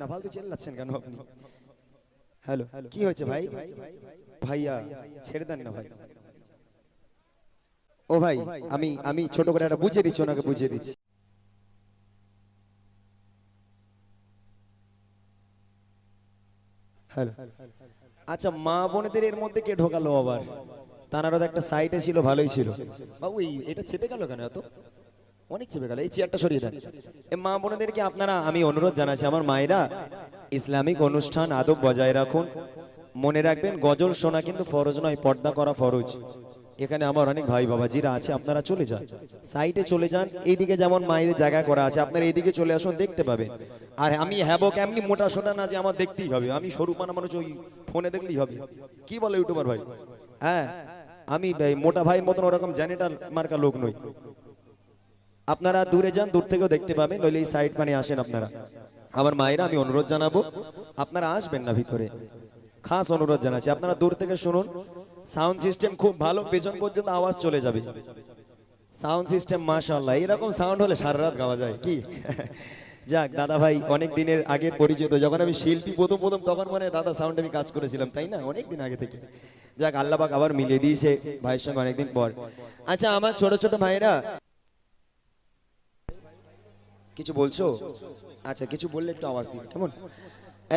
না ফালতু চেল্লাচ্ছেন কেন আপনি? হ্যালো কি হয়েছে ভাই? ভাইয়া ছেড়ে দেন না ভাই। ও ভাই আমি আমি ছোট করে একটা বুঝিয়ে দিচ্ছি ওনাকে বুঝিয়ে দিচ্ছি। হ্যালো। আচ্ছা মা বোনেদের এর মধ্যে কে ঢোকালো আবার? তানারও একটা সাইটে ছিল ভালোই ছিল। বাবু এটা চেপে গেল কেন এত? অনেক চেপে গেল, এই চেয়ারটা সরিয়ে দেন। মা বোনেদেরকে আপনারা, আমি অনুরোধ জানাচ্ছি, আমার মায়েরা, ইসলামিক অনুষ্ঠান আদব বজায় রাখুন। মনে রাখবেন, গজল শোনা কিন্তু ফরজ নয়, পর্দা করা ফরজ। এখানে আমার অনেক ভাই বাবা বাবাজিরা আছে, আপনারা চলে যান। সাইডে চলে যান, এইদিকে যেমন মায়ের জায়গা করা আছে, আপনারা এইদিকে চলে আসুন, দেখতে পাবেন। আর আমি হ্যাবো কেমনি মোটা সোটা না যে আমার দেখতেই হবে, আমি সরু পানা মানুষ, ওই ফোনে দেখলেই হবে। কি বলে ইউটিউবার ভাই? হ্যাঁ আমি মোটা ভাইয়ের মতন ওরকম জ্যানেটার মার্কা লোক নই। আপনারা দূরে যান, দূর থেকেও দেখতে পাবেন, নইলে এই সাইড মানে আসেন আপনারা। আমার মায়েরা, আমি অনুরোধ জানাব, আপনারা আসবেন না ভিতরে। খাস অনুরোধ জানাচ্ছি, আপনারা দূর থেকে শুনুন। সাউন্ড সিস্টেম খুব ভালো, পেছন পর্যন্ত আওয়াজ চলে যাবে। সাউন্ড সিস্টেম মাশাআল্লাহ, এরকম সাউন্ড হলে সারা রাত গাওয়া যায়, কি? যাক দাদা ভাই অনেক দিনের আগের পরিচিত, যখন আমি শিল্পী প্রথম প্রথম, তখন মানে দাদা সাউন্ড আমি কাজ করেছিলাম, তাই না? অনেক দিন আগে থেকে। যাক আল্লাহবাক আবার মিলিয়ে দিয়েছে ভাইয়ের সঙ্গে অনেকদিন পর। আচ্ছা আমার ছোট ছোট ভাইরা কিছু বলছো? আচ্ছা কিছু বললে একটু আওয়াজ দিবে, কেমন?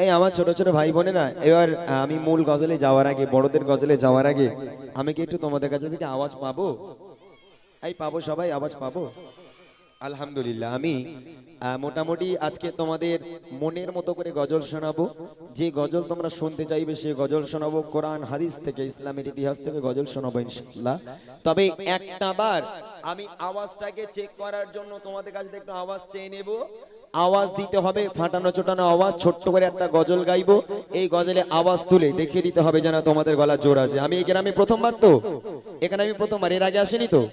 এই আমার ছোট ছোট ভাই বোনেরা, এবার আমি মূল গজলে যাওয়ার আগে, বড়দের গজলে যাওয়ার আগে, আমি কি একটু তোমাদের কাছে থেকে আওয়াজ পাবো? এই পাবো সবাই, আওয়াজ পাবো? আলহামদুলিল্লাহ, আমি মোটামুটি আজকে তোমাদের মনের মতো করে গজল শোনাবো। যে গজল তোমরা শুনতে চাইবে, সে গজল শোনাবো। কোরআন, হাদিস থেকে, ইসলামের ইতিহাস থেকে গজল শোনাবো ইনশাল্লাহ তবে একটা বার আমি আওয়াজটাকে চেক করার জন্য তোমাদের কাছে একটু আওয়াজ চেয়ে নেব। আওয়াজ দিতে হবে, ফাটানো চোটানো আওয়াজ, ছোট্ট করে একটা গজল গাইবো। এই গজলে আওয়াজ তুলে দেখিয়ে দিতে হবে যেন তোমাদের গলা জোর আছে। আমি গ্রামে প্রথমবার তো। এখানে আমি প্রথমবার, এর আগে আসিনি তো।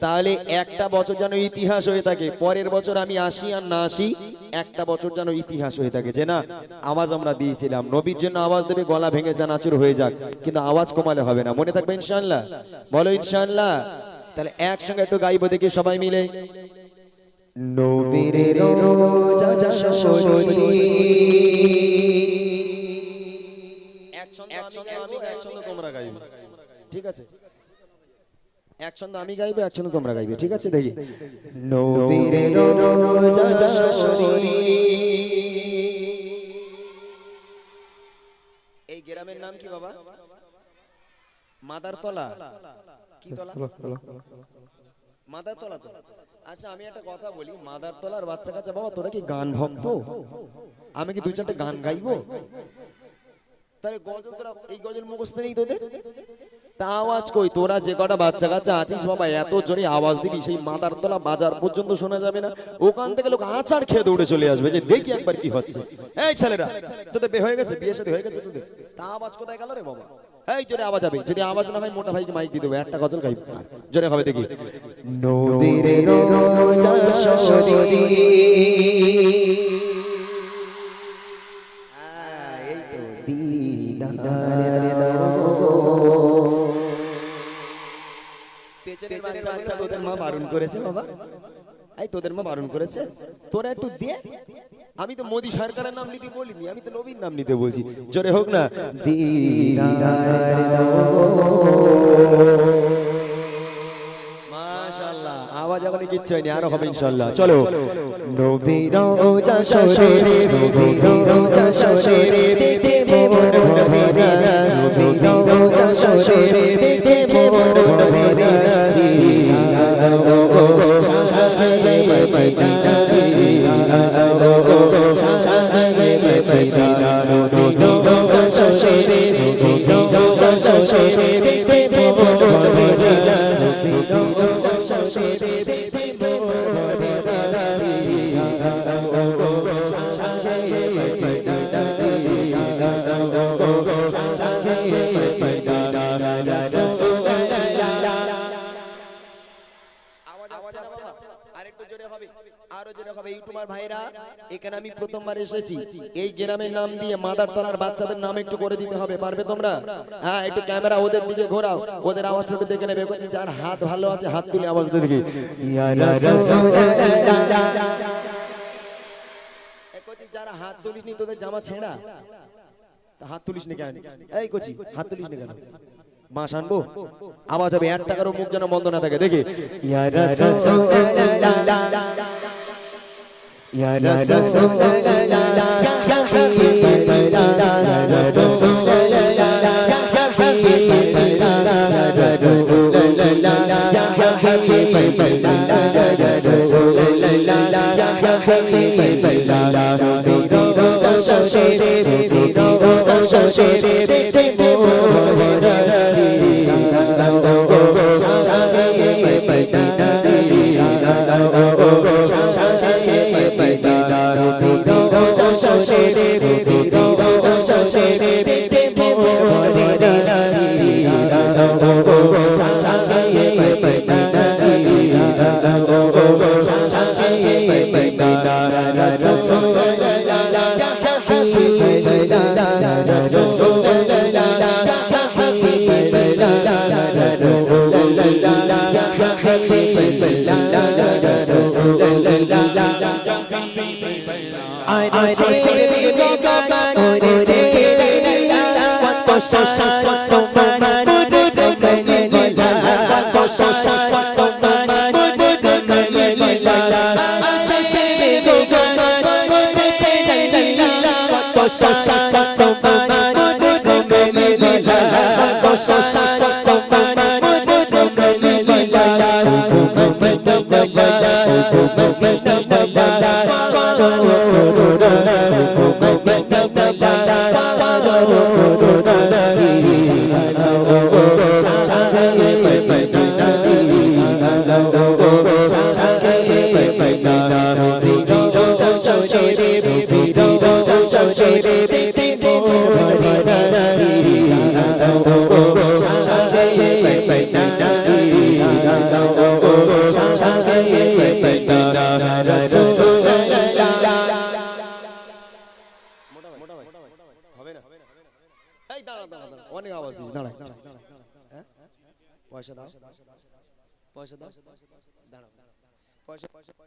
তাহলে একটা বছর যেন ইতিহাস হয়ে থাকে, পরের বছর আমি আসি আর না আসি, একটা বছর যেন ইতিহাস হয়ে থাকে। যে না, আওয়াজ আমরা দিয়েছিলাম। নবীর জন্য আওয়াজ দেবে, গলা ভেঙে চানাচুর হয়ে যাক। কিন্তু আওয়াজ কমালে হবে না। মনে থাকবে ইনশাআল্লাহ? বলো ইনশাআল্লাহ। তাহলে একসঙ্গে একটু গাইবো দেখি সবাই মিলে। নবীর রোজা শরী এক ছন্দ আমি গাইবো এক ছন্দ তোমরা গাইবে। ঠিক আছে? এক ছন্দ আমি গাইবো এক ছন্দ তোমরা গাইবে। ঠিক আছে? দেখি। নবীর রোজা এই গ্রামের নাম কি বাবা? মাদারতলা। কি তলা। মাদারতলা তো। আচ্ছা আমি একটা কথা বলি মাদারতলার বাচ্চা কাচ্চা বাবা তোরা কি গান ভক্ত? আমি কি দুই চারটে গান গাইবো? তাহলে গজল তোরা এই গজল মুখস্থ নেই তোদের? তা আওয়াজ কই? তোরা যে কটা বাচ্চা কাচ্চা আছিস বাবা এত জোরে আওয়াজ দিবি সেই মাদারতলা বাজার পর্যন্ত শোনা যাবে না। ওখান থেকে লোক আচার খেয়ে দৌড়ে চলে আসবে যে দেখি একবার কি হচ্ছে। এই ছেলেরা তোদের বিয়ে হয়ে গেছে বিয়ে সাথে হয়ে গেছে তোদের। তা আওয়াজ কোথায় গেল রে বাবা? এই জোরে আওয়াজ হবে যদি আওয়াজ না হয় মোটা ভাইকে মাইক দিয়ে দেবো একটা গজল গাইব। জোরে হবে দেখি। নদীর মা বারণ করেছে বাবা। এই তোদের মা বারণ করেছে? তোরা একটু দে। আমি তো মোদি সরকারের নাম নিতে বলিনি, আমি তো নবীর নাম নিতে বলছি। জোরে হোক না। মাশাআল্লাহ, আওয়াজ এখন আরও হবে চলো। নবীর শাশায়ে মদিনা ইউটিউবার ভাইরা, এখানে আমি প্রথমবার এসেছি। এই গ্রামের নাম দিয়ে মাদার তলার বাচ্চাদের নাম একটু করে দিতে হবে, পারবে তোমরা? হ্যাঁ একটু ক্যামেরা ওদের দিকে ঘোরাও। ওদের আওয়াজটা দেখে নেবে। বলছি, যার হাত ভালো আছে, হাত তুলে আওয়াজ দেখি। যারা হাত তুলিস নি তোদের জামা ছেঁড়া হাত তুলিস নি কেন? এই কচি, হাত তুলিস নি কেন? মাস আনব? আওয়াজ হবে, এক টাকারও মুখ যেন বন্ধ না থাকে। দেখি। ইয়া রাসূলুল্লাহ ইয়া রাসূলুল্লাহ ইয়া হাবিবাল্লাহ ইয়া রাসূলুল্লাহ ইয়া হাবিবাল্লাহ ইয়া রাসূলুল্লাহ ইয়া হাবিবাল্লাহ ইয়া রাসূলুল্লাহ ইয়া হাবিবাল্লাহ নবীর রোজা শেষে নবীর রোজা Go, go, go, go. অনেক আওয়াজ দিস দাঁড়া হ্যাঁ? পয়সা দাও পয়সা দাও দাঁড়াও পয়সা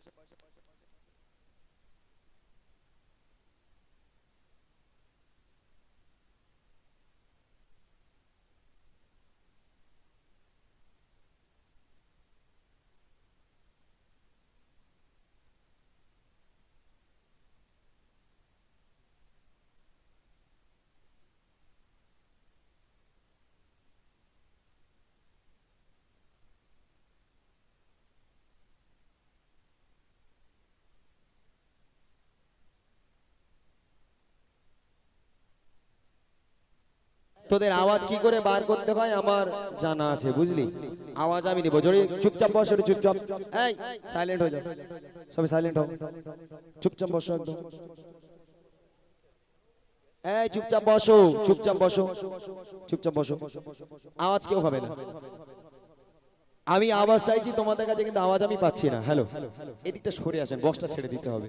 তোদের আওয়াজ কি করে বার করতে হয় আমার জানা আছে বুঝলি? আওয়াজ আমি নিব। জোরে চুপচাপ বসো চুপচাপ। এই সাইলেন্ট হয়ে যাও। সবাই সাইলেন্ট হও। চুপচাপ বসো একদম। এই চুপচাপ বসো চুপচাপ বসো। চুপচাপ বসো। আওয়াজ কেউ হবে না। আমি আওয়াজ চাইছি তোমাদের কাছে কিন্তু আওয়াজ আমি পাচ্ছি না। হ্যালো এদিকটা সরে আসেন বক্সটা ছেড়ে দিতে হবে।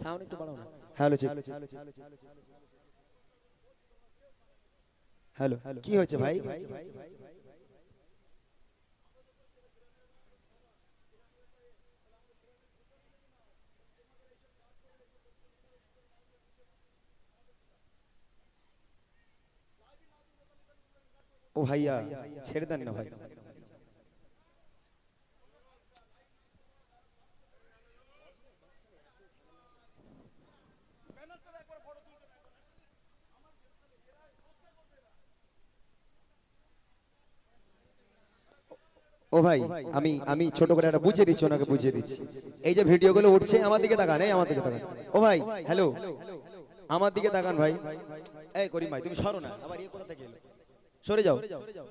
সাউন্ড একটু বাড়াও না। হ্যালো চেক হ্যালো কি হয়েছে ভাই? ও ভাইয়া। ছেড়ে দেন না ভাই। ও ভাই, আমি আমি ছোট করে একটা বুঝিয়ে দিচ্ছি, ওনাকে বুঝিয়ে দিচ্ছি। এই যে ভিডিওগুলো উঠছে, আমার দিকে তাকান, এই আমার দিকে তাকান। ও ভাই হ্যালো আমার দিকে তাকান ভাই। এই করিম ভাই, তুমি সরো না। আবার থেকে সরে যাও।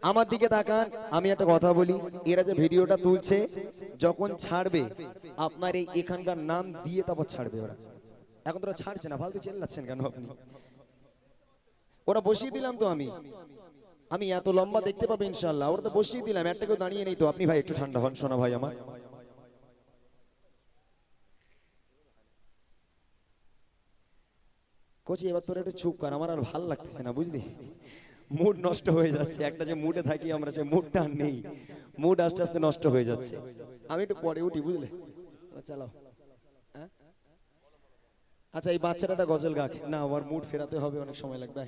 আমার দিকে তাকান, আমি একটা কথা বলি। এরা যে ভিডিওটা তুলছে, যখন ছাড়বে, আপনার এই এখানকার নাম দিয়ে তারপর ছাড়বে ওরা। এখন তোরা ছাড়ছে না, ফালতু চেল্লাচ্ছেন কেন আপনি? ওরা বসিয়ে দিলাম তো আমি। আমি এত লম্বা দেখতে পাবো ইনশাল্লাহ ওরা তো বসিয়ে দিলাম, একটা কেউ দাঁড়িয়ে নেই তো। আপনি ভাই, একটু ঠান্ডা হন শোনা ভাই আমার। কোচি, এবার তোর একটু চুপ কর, আমার আর ভালো লাগতেছে না, বুঝলি? মুড নষ্ট হয়ে যাচ্ছে, একটা যে মুডে থাকি আমরা, সে মুডটা আর নেই। মুড আস্তে আস্তে নষ্ট হয়ে যাচ্ছে। আমি একটু পরে উঠি, বুঝলে? চালাও। হ্যাঁ? আচ্ছা এই বাচ্চাটা গজল গাক। না আমার মুড ফেরাতে হবে, অনেক সময় লাগবে।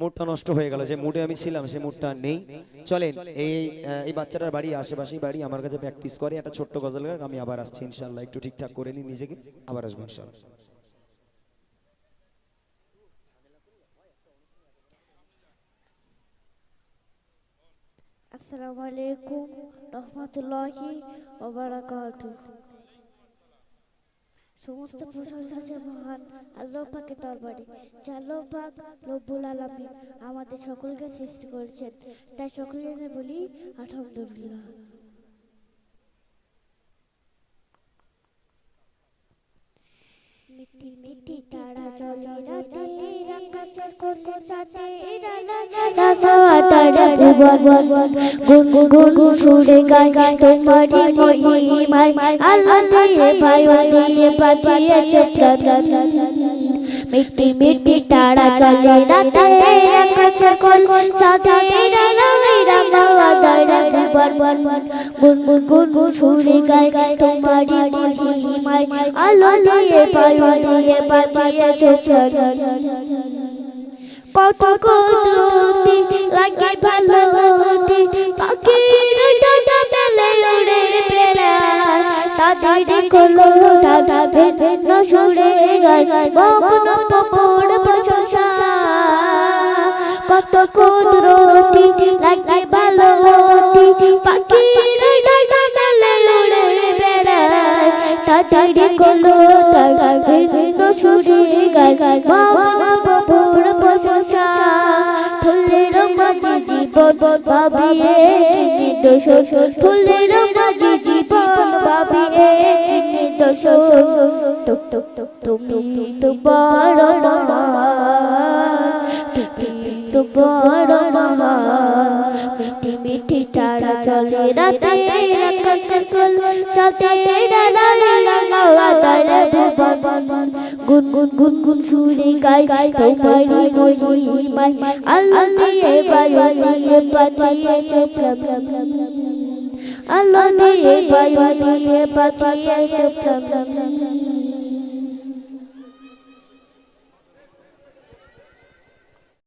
মুডটা নষ্ট হয়ে গেল, যে মুডে আমি ছিলাম, সে মুডটা নেই। চলেন, এই এই বাচ্চাটার বাড়ি, আশেপাশেই বাড়ি, আমার কাছে প্র্যাকটিস করে, একটা ছোট্ট গজল গাক, আমি আবার আসছি ইনশাল্লাহ একটু ঠিকঠাক করে নিই নিজেকে, আবার আসব ইনশাল্লাহ আসসালামু আলাইকুম, রহমতুল্লাহি ওবারাকাতু সমস্ত প্রশংসা সে মহান আল্লাহ পাকের দরবারে। যে আল্লাহ পাক রব্বুল আলামিন আমাদের সকলকে সৃষ্টি করেছেন। তাই সকলে বলি, আলহামদুলিল্লাহ। মিটি মিটি তারা চলে রাতে আকাশের কোলে চাঁদে রাগা তারা ভুবন গুন গুন গুন সুরে গায় গায় তোমারি মহিমায় আল্লাহ দিয়ে বায়ু দিয়ে বাঁচিয়েছে চাঁদ মিটি মিটি তারা চলে রাতে আকাশের কোলে চাঁদে রাগা তারা ভুবন গুন গুন গুন গুন সুরে গায় গায় তোমারি মহিমায় আল্লাহ দিয়ে বায়ু দিয়ে বাঁচিয়েছে চাঁদ কত কুদরতি লাগে ভালোতি পাখির তাদের কলো দাদা ভিন্ন সুরে গায়। মগ্ন পকর প্রশংসা। কত কুদরতি, লাগে ভালোতি পাখির ডাটা বেলে উড়ে বেড়ায়। তাদের কলো দাদা ভিন্ন সুরে গায়। মগ্ন পকর প্রশংসা। ফুলের মাঝে জীবন ভাবিয়ে ফুলের মাঝে ভাবিয়ে নির্দোষ তুমি তো বড় তুমি তো বড় মিঠি মিঠি তারা চলে রাতে গুন সুরে গায় গায় তোমারি মহিমায় আল্লাহ দিয়ে বায়ু দিয়ে বাঁচিয়েছে প্রাণ আল্লাহ দিয়ে বায়ু দিয়ে বাঁচিয়েছে প্রাণ